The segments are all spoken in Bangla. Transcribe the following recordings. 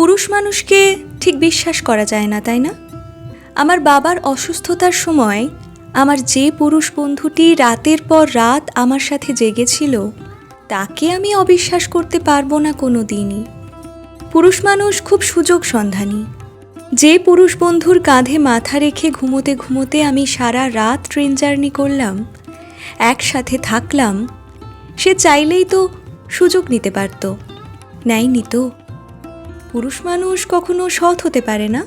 পুরুষ মানুষকে ঠিক বিশ্বাস করা যায় না, তাই না? আমার বাবার অসুস্থতার সময় আমার যে পুরুষ বন্ধুটি রাতের পর রাত আমার সাথে জেগেছিল, তাকে আমি অবিশ্বাস করতে পারব না কোনো দিনই পুরুষ মানুষ খুব সুযোগ সন্ধানী। যে পুরুষ বন্ধুর কাঁধে মাথা রেখে ঘুমোতে ঘুমোতে আমি সারা রাত ট্রেন জার্নি করলাম, একসাথে থাকলাম, সে চাইলেই তো সুযোগ নিতে পারত। নেয়নি তো। পুরুষ মানুষ কখনো সৎ হতে পারে না।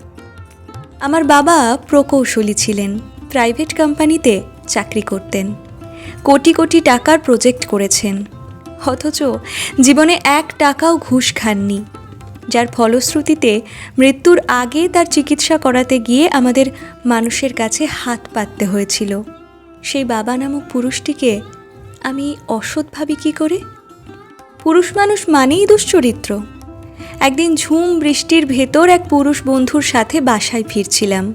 আমার বাবা প্রকৌশলী ছিলেন, প্রাইভেট কোম্পানিতে চাকরি করতেন। কোটি কোটি টাকার প্রজেক্ট করেছেন। অথচ জীবনে এক টাকাও ঘুষ খাননি। যার ফলশ্রুতিতে মৃত্যুর আগে তার চিকিৎসা করাতে গিয়ে আমাদের মানুষের কাছে হাত পাততে হয়েছিল। সেই বাবা নামক পুরুষটিকে আমি অসৎ ভাবি কী করে? পুরুষ মানুষ মানেই দুশ্চরিত্র। একদিন ঝুম বৃষ্টির ভেতর এক পুরুষ বন্ধুর সাথে বাসায় ফিরছিলাম।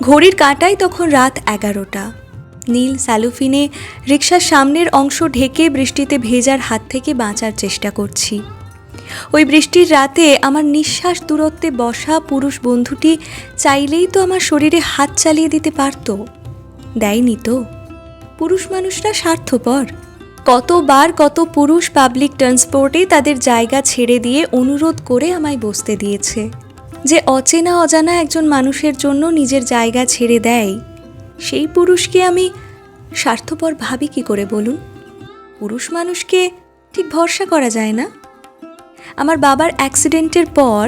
ঘড়ির কাঁটায় তখন রাত এগারোটা। নীল স্যালুফিনে রিক্সার সামনের অংশ ঢেকে বৃষ্টিতে ভেজার হাত থেকে বাঁচার চেষ্টা করছি। ওই বৃষ্টির রাতে আমার নিঃশ্বাস দূরত্বে বসা পুরুষ বন্ধুটি চাইলেই তো আমার শরীরে হাত চালিয়ে দিতে পারত। দেয়নি তো। পুরুষ মানুষরা স্বার্থপর। কতবার কত পুরুষ পাবলিক ট্রান্সপোর্টে তাদের জায়গা ছেড়ে দিয়ে অনুরোধ করে আমায় বসতে দিয়েছে। যে অচেনা অজানা একজন মানুষের জন্য নিজের জায়গা ছেড়ে দেয়, সেই পুরুষকে আমি স্বার্থপর ভাবি কি করে বলুন? পুরুষ মানুষকে ঠিক ভরসা করা যায় না। আমার বাবার অ্যাক্সিডেন্টের পর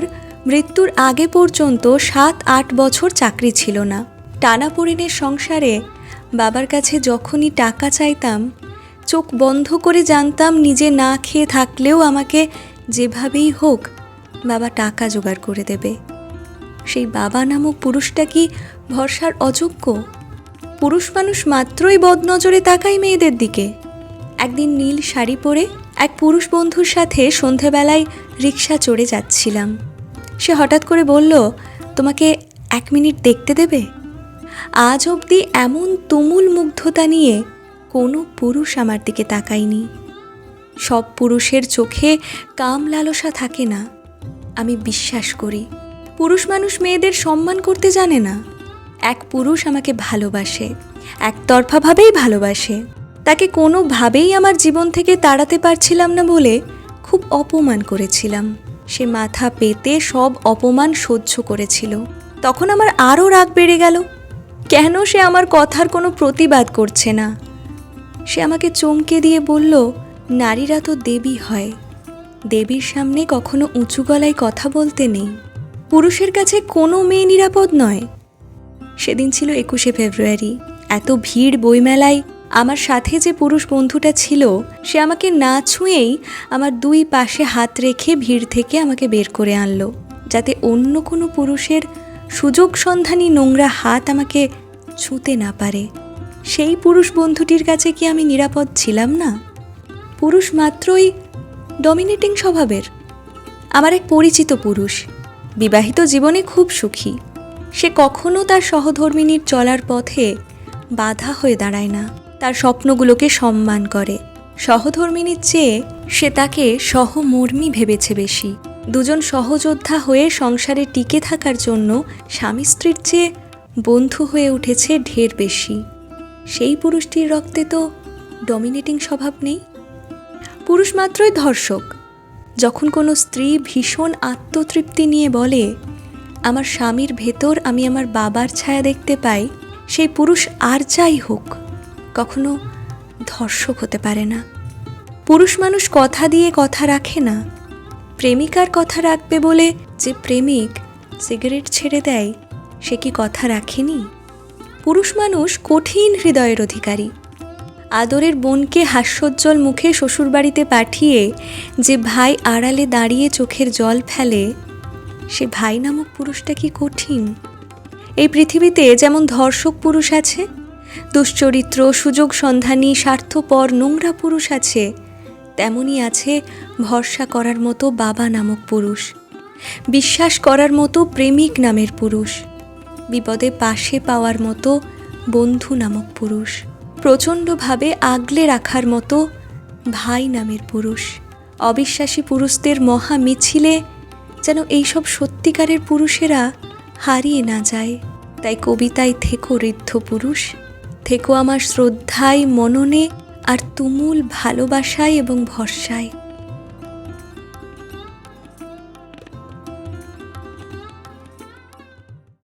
মৃত্যুর আগে পর্যন্ত সাত আট বছর চাকরি ছিল না। টানাপোড়েনের সংসারে বাবার কাছে যখনই টাকা চাইতাম চোখ বন্ধ করে জানতাম নিজে না খেয়ে থাকলেও আমাকে যেভাবেই হোক বাবা টাকা জোগাড় করে দেবে। সেই বাবা নামক পুরুষটা কি ভরসার অযোগ্য? পুরুষ মানুষ মাত্রই বদনজরে তাকায় মেয়েদের দিকে। একদিন নীল শাড়ি পরে এক পুরুষ বন্ধুর সাথে সন্ধেবেলায় রিক্সা চড়ে যাচ্ছিলাম। সে হঠাৎ করে বলল, তোমাকে এক মিনিট দেখতে দেবে? আজ অবধি এমন তুমুল মুগ্ধতা নিয়ে কোনো পুরুষ আমার দিকে তাকায়নি। সব পুরুষের চোখে কাম লালসা থাকে না, আমি বিশ্বাস করি। পুরুষ মানুষ মেয়েদের সম্মান করতে জানে না। এক পুরুষ আমাকে ভালোবাসে একতরফাভাবেই ভালোবাসে। তাকে কোনোভাবেই আমার জীবন থেকে তাড়াতে পারছিলাম না বলে খুব অপমান করেছিলাম। সে মাথা পেতে সব অপমান সহ্য করেছিল। তখন আমার আরও রাগ বেড়ে গেল। কেন সে আমার কথার কোনো প্রতিবাদ করছে না? সে আমাকে চমকে দিয়ে বলল, নারীরা তো দেবী হয়। দেবীর সামনে কখনো উঁচু গলায় কথা বলতে নেই। পুরুষের কাছে কোনো মেয়ে নিরাপদ নয়। সেদিন ছিল একুশে ফেব্রুয়ারি। এত ভিড় বইমেলায় আমার সাথে যে পুরুষ বন্ধুটা ছিল, সে আমাকে না ছুঁয়েই আমার দুই পাশে হাত রেখে ভিড় থেকে আমাকে বের করে আনলো, যাতে অন্য কোনো পুরুষের সুযোগ সন্ধানী নোংরা হাত আমাকে ছুঁতে না পারে। সেই পুরুষ বন্ধুটির কাছে কি আমি নিরাপদ ছিলাম না? পুরুষ মাত্রই ডমিনেটিং স্বভাবের। আমার এক পরিচিত পুরুষ, বিবাহিত জীবনে খুব সুখী। সে কখনো তার সহধর্মিনীর চলার পথে বাধা হয়ে দাঁড়ায় না। তার স্বপ্নগুলোকে সম্মান করে। সহধর্মিনীর চেয়ে সে তাকে সহমর্মী ভেবেছে বেশি। দুজন সহযোদ্ধা হয়ে সংসারে টিকে থাকার জন্য স্বামী স্ত্রীর চেয়ে বন্ধু হয়ে উঠেছে ঢের বেশি। সেই পুরুষটির রক্তে তো ডমিনেটিং স্বভাব নেই। পুরুষ মাত্রই ধর্ষক। যখন কোনো স্ত্রী ভীষণ আত্মতৃপ্তি নিয়ে বলে, আমার স্বামীর ভেতর আমি আমার বাবার ছায়া দেখতে পাই সেই পুরুষ আর যাই হোক, কখনো ধর্ষক হতে পারে না। পুরুষ মানুষ কথা দিয়ে কথা রাখে না। প্রেমিকার কথা রাখবে বলে যে প্রেমিক সিগারেট ছেড়ে দেয়, সে কি কথা রাখেনি? পুরুষ মানুষ কঠিন হৃদয়ের অধিকারী। আদরের বোনকে হাস্যোজ্জ্বল মুখে শ্বশুরবাড়িতে পাঠিয়ে যে ভাই আড়ালে দাঁড়িয়ে চোখের জল ফেলে, সে ভাই নামক পুরুষটা কি কঠিন? এই পৃথিবীতে যেমন ধর্ষক পুরুষ আছে, দুশ্চরিত্র, সুযোগ সন্ধানী, স্বার্থপর, নোংরা পুরুষ আছে তেমনই আছে ভরসা করার মতো বাবা নামক পুরুষ, বিশ্বাস করার মতো প্রেমিক নামের পুরুষ। বিপদে পাশে পাওয়ার মতো বন্ধু নামক পুরুষ। প্রচণ্ডভাবে আগলে রাখার মতো ভাই নামের পুরুষ। অবিশ্বাসী পুরুষদের মহা মিছিলে যেন এইসব সত্যিকারের পুরুষেরা হারিয়ে না যায়। তাই কবিতায়, থেকো ঋদ্ধ পুরুষ, থেকো আমার শ্রদ্ধায়, মননে আর তুমুল ভালোবাসায় এবং ভরসায়।